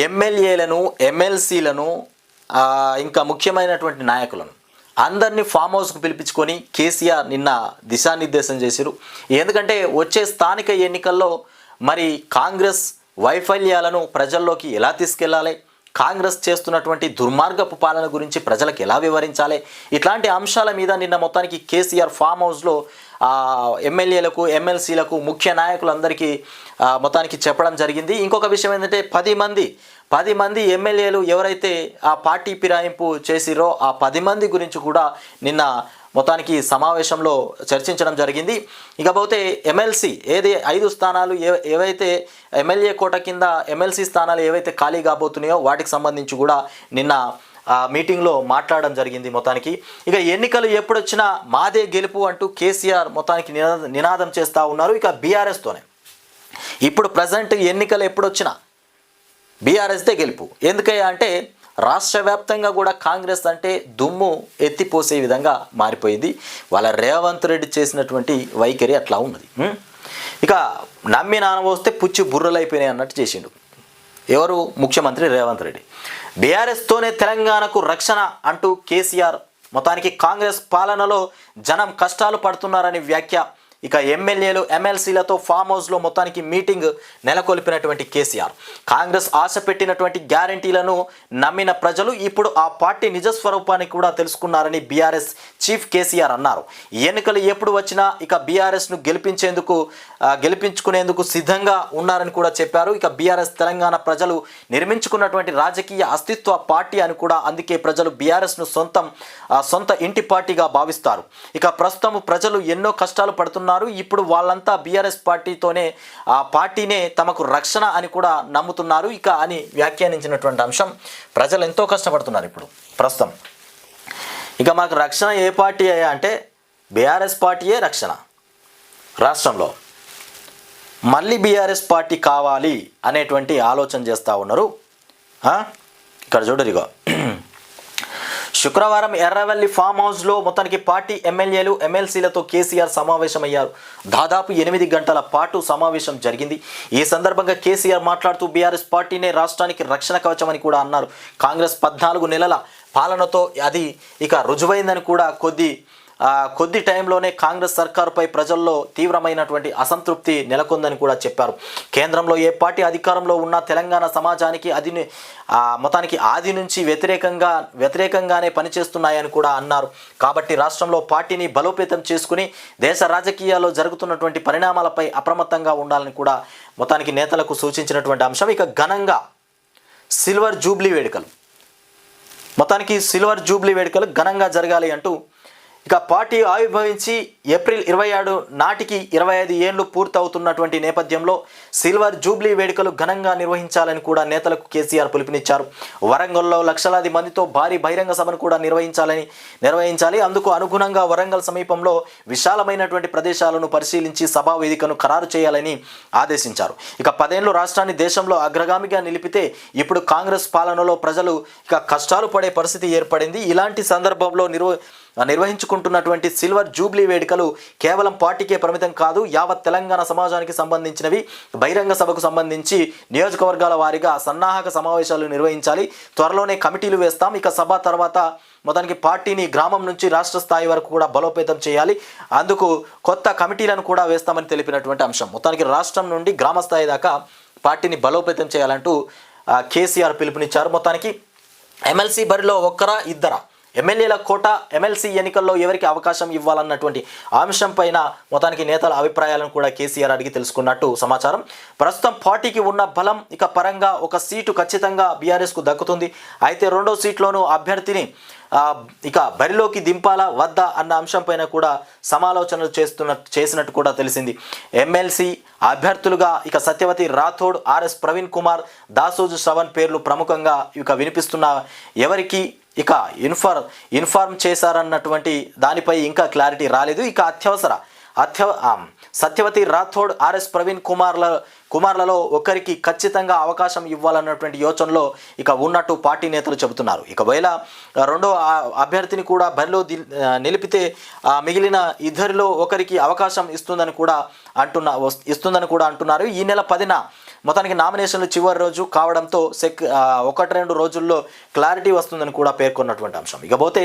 ఎమ్మెల్యేలను ఎమ్మెల్సీలను ఇంకా ముఖ్యమైనటువంటి నాయకులను అందరినీ ఫామ్ హౌస్కు పిలిపించుకొని కేసీఆర్ నిన్న దిశానిర్దేశం చేశారు. ఎందుకంటే వచ్చే స్థానిక ఎన్నికల్లో మరి కాంగ్రెస్ వైఫల్యాలను ప్రజల్లోకి ఎలా తీసుకెళ్ళాలి? కాంగ్రెస్ చేస్తున్నటువంటి దుర్మార్గపు పాలన గురించి ప్రజలకు ఎలా వివరించాలి? ఇట్లాంటి అంశాల మీద నిన్న మొత్తానికి కేసీఆర్ ఫామ్ హౌస్లో ఎమ్మెల్యేలకు ఎమ్మెల్సీలకు ముఖ్య నాయకులందరికీ మొత్తానికి చెప్పడం జరిగింది. ఇంకొక విషయం ఏంటంటే పది మంది పది మంది ఎమ్మెల్యేలు ఎవరైతే ఆ పార్టీ ఫిరాయింపు చేసిరో ఆ పది మంది గురించి కూడా నిన్న మొత్తానికి సమావేశంలో చర్చించడం జరిగింది. ఇకపోతే ఎమ్మెల్సీ ఏది ఐదు స్థానాలు ఏ ఏవైతే ఎమ్మెల్యే కోట కింద ఎమ్మెల్సీ స్థానాలు ఏవైతే ఖాళీ కాబోతున్నాయో వాటికి సంబంధించి కూడా నిన్న మీటింగ్లో మాట్లాడడం జరిగింది మొత్తానికి. ఇక ఎన్నికలు ఎప్పుడొచ్చినా మాదే గెలుపు అంటూ కేసీఆర్ మొత్తానికి నినాదం చేస్తూ ఉన్నారు. ఇక బీఆర్ఎస్తోనే ఇప్పుడు ప్రజెంట్ ఎన్నికలు ఎప్పుడొచ్చినా బీఆర్ఎస్దే గెలుపు. ఎందుకయ్యా అంటే రాష్ట్ర వ్యాప్తంగా కూడా కాంగ్రెస్ అంటే దుమ్ము ఎత్తిపోసే విధంగా మారిపోయింది. వాళ్ళ రేవంత్ రెడ్డి చేసినటువంటి వైఖరి అట్లా ఉన్నది. ఇక నమ్మి నానవస్తే పుచ్చి బుర్రలైపోయినాయి అన్నట్టు చేసిండు. ఎవరు? ముఖ్యమంత్రి రేవంత్ రెడ్డి. బీఆర్ఎస్తోనే తెలంగాణకు రక్షణ అంటూ కేసీఆర్. మొత్తానికి కాంగ్రెస్ పాలనలో జనం కష్టాలు పడుతున్నారని వ్యాఖ్య ఇక ఎమ్మెల్యేలు ఎమ్మెల్సీలతో ఫామ్ హౌస్లో మొత్తానికి మీటింగ్ నెలకొల్పినటువంటి కేసీఆర్. కాంగ్రెస్ ఆశ పెట్టినటువంటి గ్యారంటీలను నమ్మిన ప్రజలు ఇప్పుడు ఆ పార్టీ నిజస్వరూపాన్ని కూడా తెలుసుకున్నారని బీఆర్ఎస్ చీఫ్ కేసీఆర్ అన్నారు. ఎన్నికలు ఎప్పుడు వచ్చినా ఇక బీఆర్ఎస్ను గెలిపించేందుకు గెలిపించుకునేందుకు సిద్ధంగా ఉన్నారని కూడా చెప్పారు. ఇక బీఆర్ఎస్ తెలంగాణ ప్రజలు నిర్మించుకున్నటువంటి రాజకీయ అస్తిత్వ పార్టీ అని కూడా అందుకే ప్రజలు బీఆర్ఎస్ను సొంతం సొంత ఇంటి పార్టీగా భావిస్తారు. ఇక ప్రస్తుతం ప్రజలు ఎన్నో కష్టాలు పడుతున్నారు. ఇప్పుడు వాళ్ళంతా బీఆర్ఎస్ పార్టీతోనే ఆ పార్టీనే తమకు రక్షణ అని కూడా నమ్ముతున్నారు. ఇక అని వ్యాఖ్యానించినటువంటి అంశం ప్రజలు ఎంతో కష్టపడుతున్నారు ఇప్పుడు. ప్రస్తుతం ఇక మాకు రక్షణ ఏ పార్టీ అయ్యా అంటే బీఆర్ఎస్ పార్టీయే రక్షణ రాష్ట్రంలో. మళ్ళీ బీఆర్ఎస్ పార్టీ కావాలి అనేటువంటి ఆలోచన చేస్తూ ఉన్నారు. ఇక్కడ చూడరిగో శుక్రవారం ఎర్రవల్లి ఫామ్ హౌస్లో మొత్తానికి పార్టీ ఎమ్మెల్యేలు ఎమ్మెల్సీలతో కేసీఆర్ సమావేశమయ్యారు. దాదాపు ఎనిమిది గంటల పాటు సమావేశం జరిగింది. ఈ సందర్భంగా కేసీఆర్ మాట్లాడుతూ బీఆర్ఎస్ పార్టీనే రాష్ట్రానికి రక్షణ కవచమని కూడా అన్నారు. కాంగ్రెస్ పద్నాలుగు నెలల పాలనతో అది ఇక రుజువైందని కూడా కొద్ది కొద్ది టైంలోనే కాంగ్రెస్ సర్కారుపై ప్రజల్లో తీవ్రమైనటువంటి అసంతృప్తి నెలకొందని కూడా చెప్పారు. కేంద్రంలో ఏ పార్టీ అధికారంలో ఉన్నా తెలంగాణ సమాజానికి అది మొత్తానికి ఆది నుంచి వ్యతిరేకంగా వ్యతిరేకంగానే పనిచేస్తున్నాయని కూడా అన్నారు. కాబట్టి రాష్ట్రంలో పార్టీని బలోపేతం చేసుకుని దేశ రాజకీయాల్లో జరుగుతున్నటువంటి పరిణామాలపై అప్రమత్తంగా ఉండాలని కూడా మొత్తానికి నేతలకు సూచించినటువంటి అంశం. ఇక ఘనంగా సిల్వర్ జూబ్లీ వేడుకలు. మొత్తానికి సిల్వర్ జూబ్లీ వేడుకలు ఘనంగా జరగాలి అంటూ ఇక పార్టీ ఆవిర్భవించి ఏప్రిల్ ఇరవై ఏడు నాటికి ఇరవై ఐదు ఏళ్ళు పూర్తవుతున్నటువంటి నేపథ్యంలో సిల్వర్ జూబ్లీ వేడుకలు ఘనంగా నిర్వహించాలని కూడా నేతలకు కేసీఆర్ పిలుపునిచ్చారు. వరంగల్లో లక్షలాది మందితో భారీ బహిరంగ సభను కూడా నిర్వహించాలని నిర్వహించాలి. అందుకు అనుగుణంగా వరంగల్ సమీపంలో విశాలమైనటువంటి ప్రదేశాలను పరిశీలించి సభా వేదికను ఖరారు చేయాలని ఆదేశించారు. ఇక పదేళ్ళు రాష్ట్రాన్ని దేశంలో అగ్రగామిగా నిలిపితే ఇప్పుడు కాంగ్రెస్ పాలనలో ప్రజలు ఇక కష్టాలు పడే పరిస్థితి ఏర్పడింది. ఇలాంటి సందర్భంలో నిర్వ నిర్వహించుకుంటున్నటువంటి సిల్వర్ జూబ్లీ వేడుకలు కేవలం పార్టీకే పరిమితం కాదు యావత్ తెలంగాణ సమాజానికి సంబంధించినవి బహిరంగ సభకు సంబంధించి నియోజకవర్గాల వారీగా సన్నాహక సమావేశాలు నిర్వహించాలి. త్వరలోనే కమిటీలు వేస్తాం. ఇక సభ తర్వాత మొత్తానికి పార్టీని గ్రామం నుంచి రాష్ట్ర స్థాయి వరకు కూడా బలోపేతం చేయాలి. అందుకు కొత్త కమిటీలను కూడా వేస్తామని తెలిపినటువంటి అంశం. మొత్తానికి రాష్ట్రం నుండి గ్రామ స్థాయి దాకా పార్టీని బలోపేతం చేయాలంటూ కేసీఆర్ పిలుపునిచ్చారు. మొత్తానికి ఎమ్మెల్సీ బరిలో ఒక్కరా ఇద్దరా? ఎమ్మెల్యేల కోట ఎమ్మెల్సీ ఎన్నికల్లో ఎవరికి అవకాశం ఇవ్వాలన్నటువంటి అంశం పైన మొత్తానికి నేతల అభిప్రాయాలను కూడా కేసీఆర్ అడిగి తెలుసుకున్నట్టు సమాచారం. ప్రస్తుతం పార్టీకి ఉన్న బలం ఇక పరంగా ఒక సీటు ఖచ్చితంగా బీఆర్ఎస్కు దక్కుతుంది. అయితే రెండో సీట్లోనూ అభ్యర్థిని ఇక బరిలోకి దింపాలా వద్దా అన్న అంశంపైన కూడా సమాలోచనలు చేస్తున్న చేసినట్టు కూడా తెలిసింది. ఎమ్మెల్సీ అభ్యర్థులుగా ఇక సత్యవతి రాథోడ్ ఆర్ఎస్ ప్రవీణ్ కుమార్ దాసోజు శ్రవణ్ పేర్లు ప్రముఖంగా ఇక వినిపిస్తున్న ఎవరికి ఇక ఇన్ఫార్ ఇన్ఫార్మ్ చేశారన్నటువంటి దానిపై ఇంకా క్లారిటీ రాలేదు. ఇక అత్యవసర అత్యవ సత్యవతి రాథోడ్ ఆర్ఎస్ ప్రవీణ్ కుమార్ల కుమార్లలో ఒకరికి ఖచ్చితంగా అవకాశం ఇవ్వాలన్నటువంటి యోచనలో ఇక ఉన్నట్టు పార్టీ నేతలు చెబుతున్నారు. ఇక వేళ రెండో అభ్యర్థిని కూడా బరిలో నిలిపితే ఆ, మిగిలిన ఇద్దరిలో ఒకరికి అవకాశం ఇస్తుందని కూడా అంటున్న ఇస్తుందని కూడా అంటున్నారు. ఈ నెల పదిన మొత్తానికి నామినేషన్లు చివరి రోజు కావడంతో సెక్ ఒకటి రెండు రోజుల్లో క్లారిటీ వస్తుందని కూడా పేర్కొన్నటువంటి అంశం. ఇకపోతే